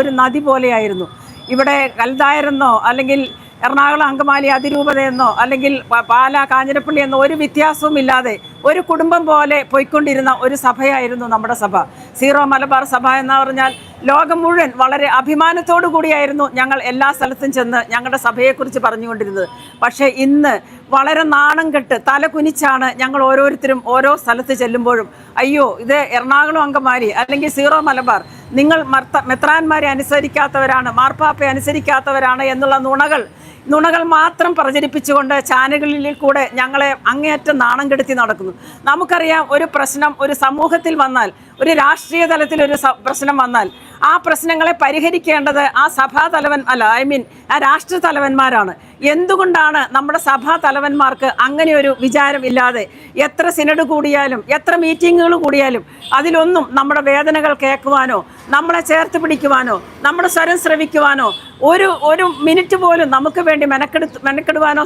ഒരു നദി പോലെയായിരുന്നു. ഇവിടെ കൽദായരെന്നോ അല്ലെങ്കിൽ എറണാകുളം അങ്കമാലി അതിരൂപതയെന്നോ അല്ലെങ്കിൽ പാല കാഞ്ഞിരപ്പള്ളി എന്നോ ഒരു വ്യത്യാസവും ഇല്ലാതെ ഒരു കുടുംബം പോലെ പോയിക്കൊണ്ടിരുന്ന ഒരു സഭയായിരുന്നു നമ്മുടെ സഭ. സീറോ മലബാർ സഭ എന്ന് പറഞ്ഞാൽ ലോകം മുഴുവൻ വളരെ അഭിമാനത്തോടു കൂടിയായിരുന്നു ഞങ്ങൾ എല്ലാ സ്ഥലത്തും ചെന്ന് ഞങ്ങളുടെ സഭയെക്കുറിച്ച് പറഞ്ഞുകൊണ്ടിരുന്നത്. പക്ഷേ ഇന്ന് വളരെ നാണം കെട്ട് തല കുനിച്ചാണ് ഞങ്ങൾ ഓരോരുത്തരും ഓരോ സ്ഥലത്ത് ചെല്ലുമ്പോഴും അയ്യോ ഇത് എറണാകുളം അങ്കമാലി അല്ലെങ്കിൽ സീറോ മലബാർ നിങ്ങൾ മർത്ത മെത്രാന്മാരെ അനുസരിക്കാത്തവരാണ് മാർപ്പാപ്പയെ അനുസരിക്കാത്തവരാണ് എന്നുള്ള നുണകൾ നുണകൾ മാത്രം പ്രചരിപ്പിച്ചുകൊണ്ട് ചാനലുകളിൽ കൂടെ ഞങ്ങളെ അങ്ങേയറ്റം നാണം കെടുത്തി നടക്കുന്നു. നമുക്കറിയാം ഒരു പ്രശ്നം ഒരു സമൂഹത്തിൽ വന്നാൽ ഒരു രാഷ്ട്രീയ തലത്തിൽ ഒരു പ്രശ്നം വന്നാൽ ആ പ്രശ്നങ്ങളെ പരിഹരിക്കേണ്ടത് ആ സഭാ തലവൻ അല്ല ഐ മീൻ ആ രാഷ്ട്ര തലവന്മാരാണ് എന്തുകൊണ്ടാണ് നമ്മുടെ സഭാ തലവന്മാർക്ക് അങ്ങനെ ഒരു വിചാരം ഇല്ലാതെ എത്ര സിനഡ് കൂടിയാലും എത്ര മീറ്റിങ്ങുകൾ കൂടിയാലും അതിലൊന്നും നമ്മുടെ വേദനകൾ കേൾക്കുവാനോ നമ്മളെ ചേർത്ത് പിടിക്കുവാനോ നമ്മുടെ സ്വരം ശ്രവിക്കുവാനോ ഒരു ഒരു മിനിറ്റ് പോലും നമുക്ക് വേണ്ടി മെനക്കെടു മെനക്കെടുവാനോ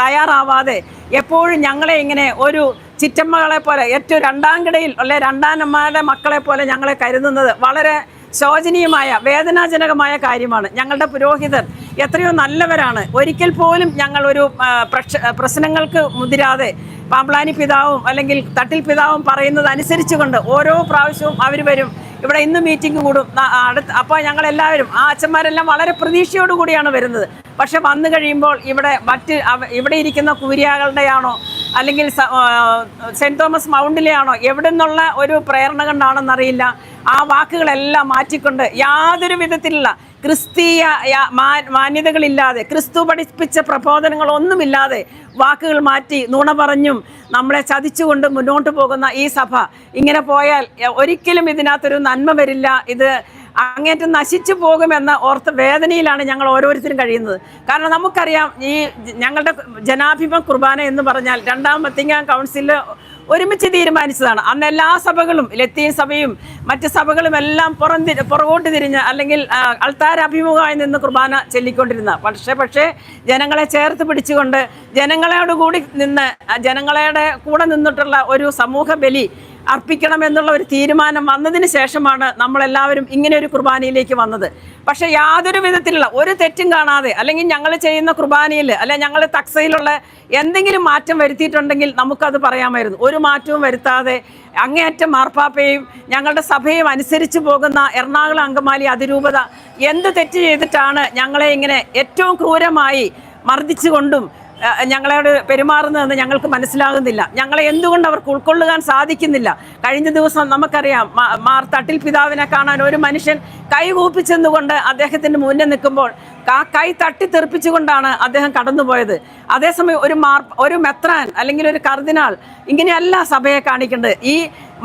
തയ്യാറാവാതെ എപ്പോഴും ഞങ്ങളെ ഇങ്ങനെ ഒരു ചിറ്റമ്മകളെ പോലെ ഏറ്റവും രണ്ടാം കിടയിൽ അല്ലെ രണ്ടാനമ്മയുടെ മക്കളെ പോലെ ഞങ്ങളെ കരുതുന്നത് വളരെ ശോചനീയമായ വേദനാജനകമായ കാര്യമാണ്. ഞങ്ങളുടെ പുരോഹിതർ എത്രയോ നല്ലവരാണ്. ഒരിക്കൽ പോലും ഞങ്ങൾ ഒരു പ്രശ്നങ്ങൾക്ക് മുതിരാതെ പാമ്പ്ലാനി പിതാവും അല്ലെങ്കിൽ തട്ടിൽ പിതാവും പറയുന്നത് അനുസരിച്ചുകൊണ്ട് ഓരോ പ്രാവശ്യവും അവർ വരും. ഇവിടെ ഇന്ന് മീറ്റിംഗ് കൂടും. അടുത്ത് അപ്പോൾ ഞങ്ങളെല്ലാവരും ആ അച്ഛന്മാരെല്ലാം വളരെ പ്രതീക്ഷയോടുകൂടിയാണ് വരുന്നത്. പക്ഷെ വന്നു കഴിയുമ്പോൾ ഇവിടെ മറ്റ് ഇവിടെ ഇരിക്കുന്ന കൂരിയാകളുടെയാണോ അല്ലെങ്കിൽ സെന്റ് തോമസ് മൗണ്ടിലെയാണോ? എവിടെ നിന്നുള്ള ഒരു പ്രേരണ കണ്ടാണെന്നറിയില്ല. ആ വാക്കുകളെല്ലാം മാറ്റിക്കൊണ്ട് യാതൊരു വിധത്തിലുള്ള ക്രിസ്തീയ മാന്യതകളില്ലാതെ ക്രിസ്തു പഠിപ്പിച്ച പ്രബോധനങ്ങളൊന്നുമില്ലാതെ വാക്കുകൾ മാറ്റി നുണ പറഞ്ഞും നമ്മളെ ചതിച്ചുകൊണ്ട് മുന്നോട്ട് പോകുന്ന ഈ സഭ. ഇങ്ങനെ പോയാൽ ഒരിക്കലും ഇതിനകത്തൊരു നന്മ വരില്ല. ഇത് അങ്ങേറ്റം നശിച്ചു പോകുമെന്ന ഓർത്ത് വേദനയിലാണ് ഞങ്ങൾ ഓരോരുത്തരും കഴിയുന്നത്. കാരണം നമുക്കറിയാം ഈ ഞങ്ങളുടെ ജനാഭിമ കുർബാന എന്ന് പറഞ്ഞാൽ രണ്ടാം വത്തിങ്ങാൻ കൗൺസിലിൽ ഒരുമിച്ച് തീരുമാനിച്ചതാണ്. അന്ന് എല്ലാ സഭകളും ലത്തീൻ സഭയും മറ്റ് സഭകളും എല്ലാം പുറം പുറകോട്ട് തിരിഞ്ഞ് അല്ലെങ്കിൽ അൾത്താരാഭിമുഖമായി നിന്ന് കുർബാന ചൊല്ലിക്കൊണ്ടിരുന്ന. പക്ഷേ പക്ഷേ ജനങ്ങളെ ചേർത്ത് പിടിച്ചുകൊണ്ട് ജനങ്ങളോട് കൂടി നിന്ന് ജനങ്ങളുടെ കൂടെ നിന്നിട്ടുള്ള ഒരു സമൂഹ ബലി അർപ്പിക്കണമെന്നുള്ള ഒരു തീരുമാനം വന്നതിന് ശേഷമാണ് നമ്മളെല്ലാവരും ഇങ്ങനെ ഒരു കുർബാനയിലേക്ക് വന്നത്. പക്ഷെ യാതൊരു വിധത്തിലുള്ള ഒരു തെറ്റും കാണാതെ അല്ലെങ്കിൽ ഞങ്ങൾ ചെയ്യുന്ന കുർബാനയിൽ അല്ലെ ഞങ്ങൾ തക്സയിലുള്ള എന്തെങ്കിലും മാറ്റം വരുത്തിയിട്ടുണ്ടെങ്കിൽ നമുക്കത് പറയാമായിരുന്നു. ഒരു മാറ്റവും വരുത്താതെ അങ്ങേയറ്റം മാർപ്പാപ്പയും ഞങ്ങളുടെ സഭയും അനുസരിച്ച് പോകുന്ന എറണാകുളം അങ്കമാലി അതിരൂപത എന്ത് തെറ്റ് ചെയ്തിട്ടാണ് ഞങ്ങളെ ഇങ്ങനെ ഏറ്റവും ക്രൂരമായി മർദ്ദിച്ചുകൊണ്ടും ഞങ്ങളോട് പെരുമാറുന്നതെന്ന് ഞങ്ങൾക്ക് മനസ്സിലാകുന്നില്ല. ഞങ്ങളെ എന്തുകൊണ്ട് അവർക്ക് ഉൾക്കൊള്ളുവാൻ സാധിക്കുന്നില്ല? കഴിഞ്ഞ ദിവസം നമുക്കറിയാം മാർ തട്ടിൽ പിതാവിനെ കാണാൻ ഒരു മനുഷ്യൻ കൈ കൂപ്പിച്ചെന്നുകൊണ്ട് അദ്ദേഹത്തിന്റെ മുന്നിൽ നിൽക്കുമ്പോൾ ആ കൈ തട്ടി തെറിപ്പിച്ചുകൊണ്ടാണ് അദ്ദേഹം കടന്നുപോയത്. അതേസമയം ഒരു മാർ ഒരു മെത്രാൻ അല്ലെങ്കിൽ ഒരു കർദിനാൾ ഇങ്ങനെയല്ല സഭയെ കാണിക്കേണ്ടത്. ഈ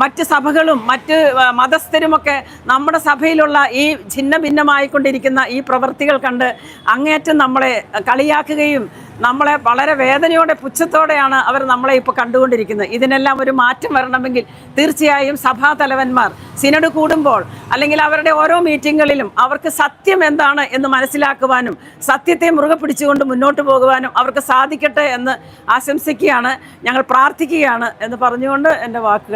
മറ്റ് സഭകളും മറ്റ് മതസ്ഥരുമൊക്കെ നമ്മുടെ സഭയിലുള്ള ഈ ഛിന്ന ഭിന്നമായിക്കൊണ്ടിരിക്കുന്ന ഈ പ്രവൃത്തികൾ കണ്ട് അങ്ങേറ്റം നമ്മളെ കളിയാക്കുകയും നമ്മളെ വളരെ വേദനയോടെ പുച്ഛത്തോടെയാണ് അവർ നമ്മളെ ഇപ്പോൾ കണ്ടുകൊണ്ടിരിക്കുന്നത്. ഇതിനെല്ലാം ഒരു മാറ്റം വരണമെങ്കിൽ തീർച്ചയായും സഭാ തലവന്മാർ സിനഡ് കൂടുമ്പോൾ അല്ലെങ്കിൽ അവരുടെ ഓരോ മീറ്റിങ്ങുകളിലും അവർക്ക് സത്യം എന്താണ് എന്ന് മനസ്സിലാക്കുവാനും സത്യത്തെ മുറുകെ പിടിച്ചുകൊണ്ട് മുന്നോട്ട് പോകുവാനും അവർക്ക് സാധിക്കട്ടെ എന്ന് ആശംസിക്കുകയാണ്. ഞങ്ങൾ പ്രാർത്ഥിക്കുകയാണ് എന്ന് പറഞ്ഞുകൊണ്ട് എന്റെ വാക്കുകളെ